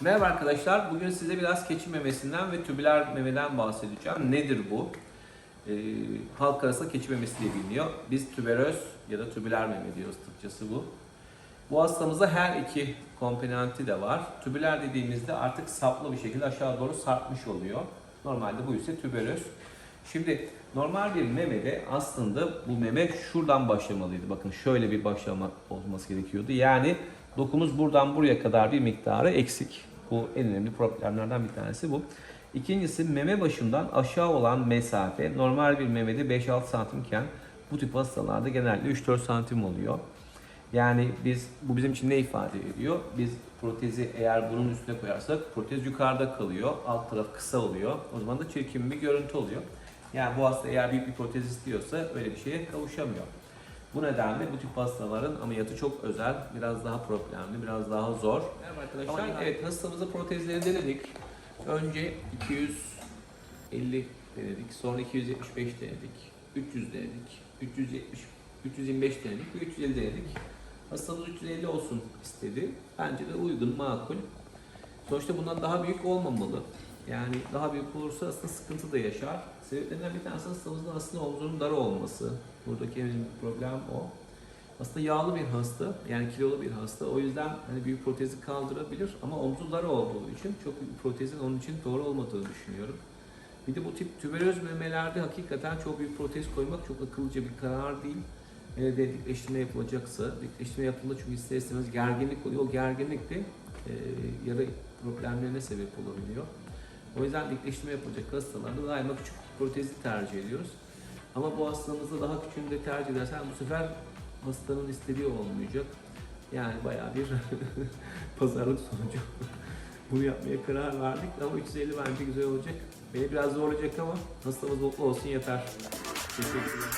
Merhaba arkadaşlar. Bugün size biraz keçi memesinden ve tübüler memeden bahsedeceğim. Nedir bu? Ee, halk arasında keçi memesi diye biliniyor. Biz tüberöz ya da tübüler meme diyoruz Türkçesi bu. Bu hastamızda her iki komponenti de var. Tübüler dediğimizde artık saplı bir şekilde aşağı doğru sarkmış oluyor. Normalde bu ise tüberöz. Şimdi normal bir memede aslında bu meme şuradan başlamalıydı. Bakın şöyle bir başlama olması gerekiyordu. Yani dokumuz buradan buraya kadar bir miktarı eksik. Bu en önemli problemlerden bir tanesi bu. İkincisi meme başından aşağı olan mesafe normal bir memede 5-6 santimken bu tip hastalarda genelde 3-4 santim oluyor. Yani biz bu bizim için ne ifade ediyor? Biz protezi eğer bunun üstüne koyarsak protez yukarıda kalıyor. Alt taraf kısa oluyor. O zaman da çirkin bir görüntü oluyor. Yani bu hasta eğer büyük bir protez istiyorsa öyle bir şeye kavuşamıyor. Bu nedenle bu tip hastaların ameliyatı çok özel, biraz daha problemli, biraz daha zor. Merhaba arkadaşlar. evet hastamıza protezleri denedik. Önce 250 denedik, sonra 275 denedik, 300 denedik, 370, 325 denedik ve 350 denedik. Hastamız 350 olsun istedi. Bence de uygun, makul. Sonuçta bundan daha büyük olmamalı. Yani daha büyük olursa aslında sıkıntı da yaşar. Sebeplerinden bir tanesi hastamızın aslında omzunun dar olması. Buradaki en problem o. Aslında yağlı bir hasta, yani kilolu bir hasta. O yüzden hani büyük protezi kaldırabilir ama omzu dar olduğu için çok protezin onun için doğru olmadığını düşünüyorum. Bir de bu tip tüberöz memelerde hakikaten çok büyük protez koymak çok akıllıca bir karar değil. Hele de dikleştirme yapılacaksa, dikleştirme yapıldığında çünkü ister istemez gerginlik oluyor. O gerginlik de e, yara problemlerine sebep olabiliyor. O yüzden dikleştirme yapılacak hastalarda daima küçük protezi tercih ediyoruz. Ama bu hastamızda daha küçüğünü de tercih edersen bu sefer hastanın istediği olmayacak. Yani bayağı bir pazarlık sonucu. Bunu yapmaya karar verdik ama 350 bence güzel olacak. Beni biraz zorlayacak ama hastamız mutlu olsun yeter. Teşekkürler.